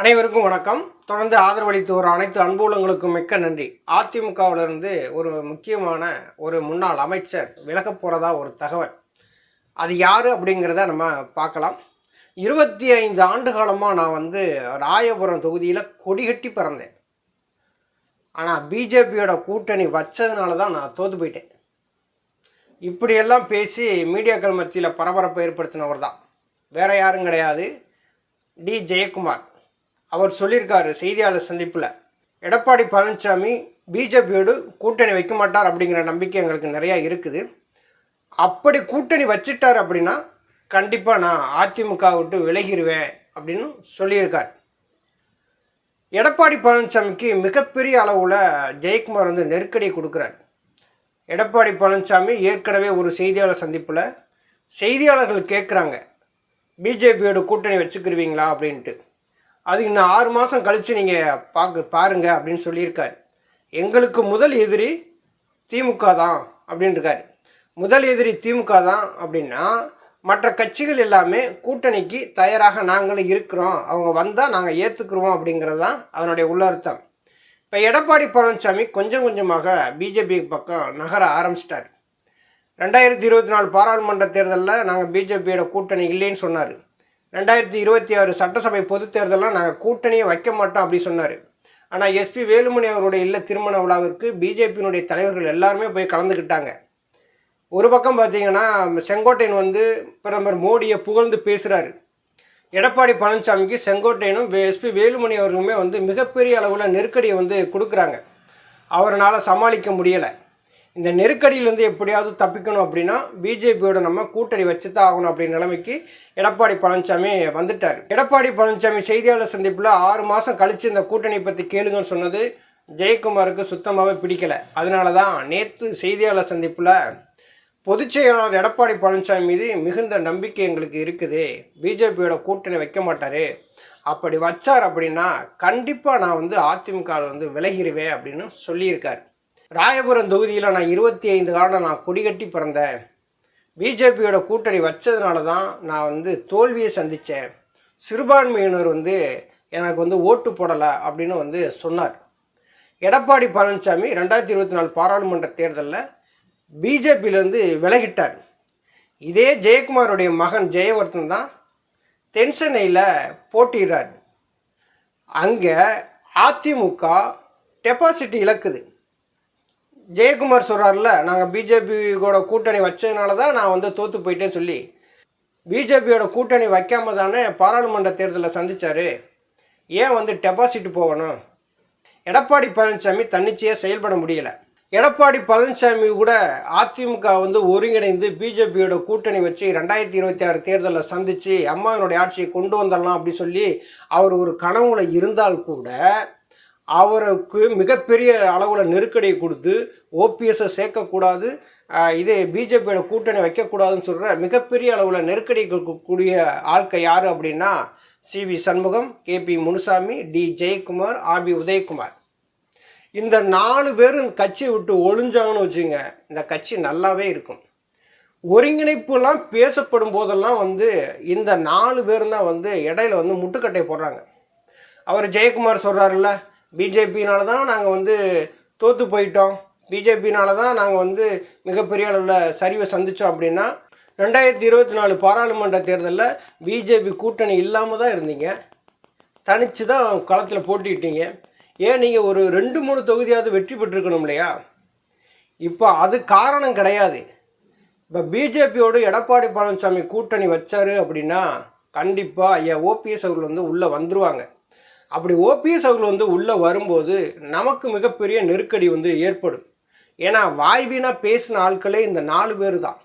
அனைவருக்கும் வணக்கம். தொடர்ந்து ஆதரவளித்து வரும் அனைத்து அன்புலங்களுக்கும் மிக்க நன்றி. அதிமுகவிலிருந்து ஒரு முக்கியமான ஒரு முன்னாள் அமைச்சர் விலகப் போகிறதா ஒரு தகவல். அது யார் அப்படிங்கிறத நம்ம பார்க்கலாம். இருபத்தி ஐந்து ஆண்டு காலமாக நான் வந்து ராயபுரம் தொகுதியில் கொடிகட்டி பிறந்தேன். ஆனால் பிஜேபியோட கூட்டணி வச்சதுனால தான் நான் தோற்று போயிட்டேன். இப்படியெல்லாம் பேசி மீடியாக்கள் மத்தியில் பரபரப்பை ஏற்படுத்தினவர் தான் வேறு யாரும் கிடையாது. டி. ஜெயக்குமார். அவர் சொல்லியிருக்காரு செய்தியாளர் சந்திப்பில் எடப்பாடி பழனிசாமி பிஜேபியோடு கூட்டணி வைக்க மாட்டார் அப்படிங்கிற நம்பிக்கை எங்களுக்கு நிறையா இருக்குது. அப்படி கூட்டணி வச்சிட்டார் அப்படின்னா கண்டிப்பாக நான் அதிமுக விட்டு விலகிடுவேன் அப்படின்னு சொல்லியிருக்கார். எடப்பாடி பழனிசாமிக்கு மிகப்பெரிய அளவில் ஜெயக்குமார் வந்து நெருக்கடி கொடுக்குறார். எடப்பாடி பழனிசாமி ஏற்கனவே ஒரு செய்தியாளர் சந்திப்பில் செய்தியாளர்கள் கேட்குறாங்க பிஜேபியோட கூட்டணி வச்சுக்கிருவீங்களா? அப்படின்ட்டு. அது இன்னும் ஆறு மாதம் கழித்து நீங்கள் பார்க்க பாருங்க அப்படின்னு சொல்லியிருக்காரு. எங்களுக்கு முதல் எதிரி திமுக தான் அப்படின்ட்டுருக்காரு முதல் எதிரி திமுக தான் அப்படின்னா மற்ற கட்சிகள் எல்லாமே கூட்டணிக்கு தயாராக நாங்களும் இருக்கிறோம். அவங்க வந்தால் நாங்கள் ஏற்றுக்குருவோம் அப்படிங்கிறது தான் அதனுடைய உள்ளர்த்தம் இப்போ எடப்பாடி பழனிசாமி கொஞ்சம் கொஞ்சமாக பிஜேபி பக்கம் நகர ஆரம்பிச்சிட்டார். ரெண்டாயிரத்தி இருபத்தி நாலு பாராளுமன்ற தேர்தலில் நாங்கள் பிஜேபியோட கூட்டணி இல்லைன்னு சொன்னார். ரெண்டாயிரத்தி இருபத்தி ஆறு சட்டசபை பொதுத் தேர்தலில் நாங்கள் கூட்டணியை வைக்க மாட்டோம் அப்படி சொன்னார். ஆனால் எஸ்பி வேலுமணி அவருடைய இல்ல திருமண விழாவிற்கு பிஜேபியினுடைய தலைவர்கள் எல்லாருமே போய் கலந்துக்கிட்டாங்க ஒரு பக்கம் பார்த்தீங்கன்னா செங்கோட்டையன் வந்து பிரதமர் மோடியை புகழ்ந்து பேசுகிறாரு எடப்பாடி பழனிசாமிக்கு செங்கோட்டையனும் எஸ்பி வேலுமணி அவர்களுமே வந்து மிகப்பெரிய அளவில் நெருக்கடியை வந்து கொடுக்குறாங்க. அவரால் சமாளிக்க முடியலை. இந்த நெருக்கடியிலேருந்து எப்படியாவது தப்பிக்கணும் அப்படின்னா பிஜேபியோட நம்ம கூட்டணி வச்சு தான் ஆகணும் அப்படின்ற நிலைமைக்கு எடப்பாடி பழனிசாமி வந்துட்டார். எடப்பாடி பழனிசாமி செய்தியாளர் சந்திப்பில் ஆறு மாதம் கழித்து இந்த கூட்டணி பற்றி கேளுங்கன்னு சொன்னது ஜெயக்குமாருக்கு சுத்தமாகவே பிடிக்கல. அதனால தான் நேற்று செய்தியாளர் சந்திப்பில் பொதுச் செயலாளர் எடப்பாடி பழனிசாமி மீது மிகுந்த நம்பிக்கை எங்களுக்கு இருக்குது. பிஜேபியோட கூட்டணி வைக்க மாட்டார். அப்படி வச்சார் அப்படின்னா கண்டிப்பாக நான் வந்து அதிமுகவில் வந்து விலகிடுவேன் அப்படின்னு சொல்லியிருக்கார். ராயபுரம் தொகுதியில் நான் இருபத்தி ஐந்து காலம் நான் கொடிகட்டி பிறந்தேன். பிஜேபியோட கூட்டணி வச்சதுனால தான் நான் வந்து தோல்வியை சந்தித்தேன் சிறுபான்மையினர் வந்து எனக்கு வந்து ஓட்டு போடலை அப்படின்னு வந்து சொன்னார். எடப்பாடி பழனிசாமி ரெண்டாயிரத்தி இருபத்தி நாலு பாராளுமன்ற தேர்தலில் பிஜேபியிலேருந்து விலகிட்டார். இதே ஜெயக்குமாருடைய மகன் ஜெயவர்தன் தான் தென்சென்னையில் போட்டிடுறார் அங்கே அதிமுக டெபாசிட்டி இழக்குது. ஜெயக்குமார் சொல்கிறார்ல நாங்கள் பிஜேபி கூட கூட்டணி வச்சதுனால தான் நான் வந்து தோற்று போயிட்டேன்னு சொல்லி. பிஜேபியோட கூட்டணி வைக்காம தானே பாராளுமன்ற தேர்தலில் சந்தித்தார் ஏன் வந்து டெபாசிட் போகணும்? எடப்பாடி பழனிசாமி தன்னிச்சையாக செயல்பட முடியல. எடப்பாடி பழனிசாமி கூட அதிமுக வந்து ஒருங்கிணைந்து பிஜேபியோட கூட்டணி வச்சு ரெண்டாயிரத்தி இருபத்தி ஆறு தேர்தலில் சந்தித்து அம்மாவினுடைய ஆட்சியை கொண்டு வந்துடலாம் அப்படி சொல்லி அவர் ஒரு கனவுல இருந்தால் கூட அவருக்கு மிகப்பெரிய அளவில் நெருக்கடியை கொடுத்து ஓபிஎஸ்ஸை சேர்க்கக்கூடாது. இதே இது பிஜேபியோட கூட்டணி வைக்கக்கூடாதுன்னு சொல்கிற மிகப்பெரிய அளவில் நெருக்கடி கொடுக்கக்கூடிய ஆட்கள் யார் அப்படின்னா C V Shanmugam K P Munusamy D Jayakumar R B Udhayakumar. இந்த நாலு பேரும் இந்த கட்சியை விட்டு ஒளிஞ்சாங்கன்னு வச்சுங்க இந்த கட்சி நல்லாவே இருக்கும். ஒருங்கிணைப்புலாம் பேசப்படும் போதெல்லாம் வந்து இந்த நாலு பேரும் தான் வந்து இடையில வந்து முட்டுக்கட்டை போடுறாங்க. அவர் ஜெயக்குமார் சொல்கிறாருல்ல பிஜேபினால தான் நாங்கள் வந்து தோற்று போயிட்டோம். பிஜேபினால தான் நாங்கள் வந்து மிகப்பெரிய அளவில் சரிவை சந்தித்தோம் அப்படின்னா ரெண்டாயிரத்தி இருபத்தி நாலு பாராளுமன்ற தேர்தலில் பிஜேபி கூட்டணி இல்லாமல் தான் இருந்தீங்க. தனித்து தான் களத்தில் போட்டிக்கிட்டீங்க ஏன் நீங்கள் ஒரு ரெண்டு மூணு தொகுதியாவது வெற்றி பெற்றிருக்கணும் இல்லையா? இப்போ அது காரணம் கிடையாது. இப்போ பிஜேபியோடு எடப்பாடி பழனிசாமி கூட்டணி வச்சாரு அப்படின்னா கண்டிப்பாக ஐயா ஓபிஎஸ் அவர்கள் வந்து உள்ளே வந்துருவாங்க. அப்படி ஓபிஎஸ் அவர்கள் வந்து உள்ளே வரும்போது நமக்கு மிகப்பெரிய நெருக்கடி வந்து ஏற்படும். ஏன்னா வாய்வினா பேசின ஆட்களே இந்த நாலு பேர் தான்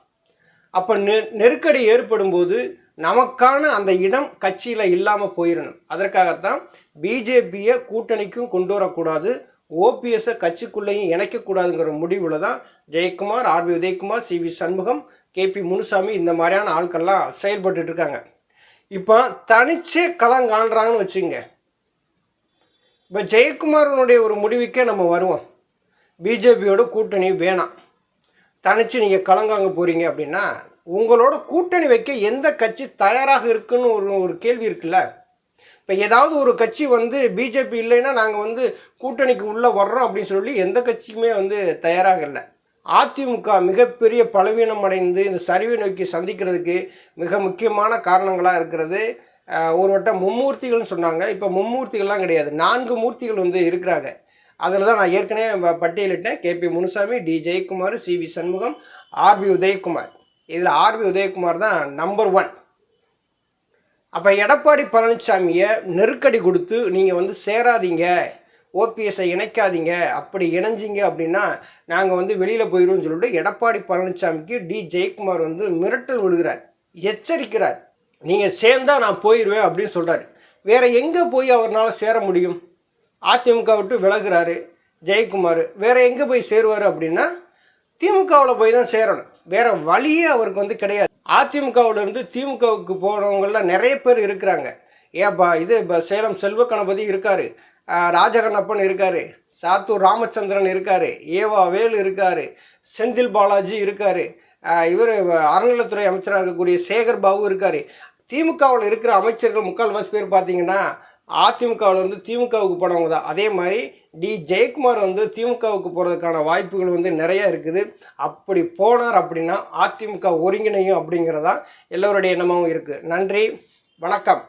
அப்போ நெ நெருக்கடி ஏற்படும் போது நமக்கான அந்த இடம் கட்சியில் இல்லாமல் போயிடணும் அதற்காகத்தான் பிஜேபியை கூட்டணிக்கும் கொண்டு வரக்கூடாது ஓபிஎஸ்ஸை கட்சிக்குள்ளேயும் இணைக்கக்கூடாதுங்கிற முடிவில் தான் Jayakumar R B Udhayakumar C. V. Shanmugam K. P. Munusamy இந்த மாதிரியான ஆட்கள்லாம் செயல்பட்டுட்டு இருக்காங்க. இப்போ தனிச்சே களம் காண்றாங்கன்னு வச்சுங்க இப்போ ஜெயக்குமாரனுடைய ஒரு முடிவுக்கே நம்ம வருவோம். பிஜேபியோட கூட்டணி வேணாம். தனிச்சு நீங்கள் கலங்காங்க போகிறீங்க அப்படின்னா உங்களோட கூட்டணி வைக்க எந்த கட்சி தயாராக இருக்குன்னு ஒரு ஒரு கேள்வி இருக்குல்ல? இப்போ ஏதாவது ஒரு கட்சி வந்து பிஜேபி இல்லைன்னா நாங்கள் வந்து கூட்டணிக்கு உள்ளே வர்றோம் அப்படின்னு சொல்லி எந்த கட்சிக்குமே வந்து தயாராக இல்லை. அதிமுக மிகப்பெரிய பலவீனம் அடைந்து இந்த சரிவை நோக்கி சந்திக்கிறதுக்கு மிக முக்கியமான காரணங்களாக இருக்கிறது. ஒரு வட்டம் மும்மூர்த்திகள்னு சொன்னாங்க. இப்போ மும்மூர்த்திகள்லாம் கிடையாது. நான்கு மூர்த்திகள் வந்து இருக்கிறாங்க. அதில் தான் நான் ஏற்கனவே பட்டியலிட்டேன். K P Munusamy D. Jayakumar C. V. Shanmugam R B Udhayakumar. இதில் ஆர்பி உதயகுமார் தான் நம்பர் ஒன். அப்போ எடப்பாடி பழனிசாமியை நெருக்கடி கொடுத்து நீங்கள் வந்து சேராதீங்க. ஓபிஎஸ்ஸை இணைக்காதீங்க. அப்படி இணைஞ்சிங்க அப்படின்னா நாங்கள் வந்து வெளியில் போயிடுவோம்னு சொல்லிட்டு எடப்பாடி பழனிசாமிக்கு டி. ஜெயக்குமார் வந்து மிரட்டல் விடுகிறார். எச்சரிக்கிறார். நீங்கள் சேர்ந்தா நான் போயிடுவேன் அப்படின்னு சொல்கிறாரு வேற எங்கே போய் அவர்னால சேர முடியும்? அதிமுக விட்டு விலகுறாரு ஜெயக்குமார். வேற எங்கே போய் சேருவார் அப்படின்னா திமுகவில் போய் தான் சேரணும். வேறு வழியே அவருக்கு வந்து கிடையாது. அதிமுகவுல இருந்து திமுகவுக்கு போனவங்கள்லாம் நிறைய பேர் இருக்கிறாங்க. ஏப்பா இது இப்போ சேலம் செல்வ கணபதி இருக்கார் ராஜகண்ணப்பன் இருக்கார் சாத்தூர் ராமச்சந்திரன் இருக்கார் ஏவா வேலு இருக்கார் செந்தில் பாலாஜி இருக்கார் இவர் அறநிலைத்துறை அமைச்சராக இருக்கக்கூடிய சேகர் பாபு இருக்கார். திமுகவில் இருக்கிற அமைச்சர்கள் முக்கால்வாசி பேர் பார்த்தீங்கன்னா அதிமுகவில் வந்து திமுகவுக்கு போனவங்க தான். அதே மாதிரி டி. ஜெயக்குமார் வந்து திமுகவுக்கு போகிறதுக்கான வாய்ப்புகள் வந்து நிறைய இருக்குது. அப்படி போனார் அப்படின்னா அதிமுக ஒருங்கிணையும் அப்படிங்கிறதான் எல்லோருடைய எண்ணமாகவும் இருக்குது நன்றி வணக்கம்.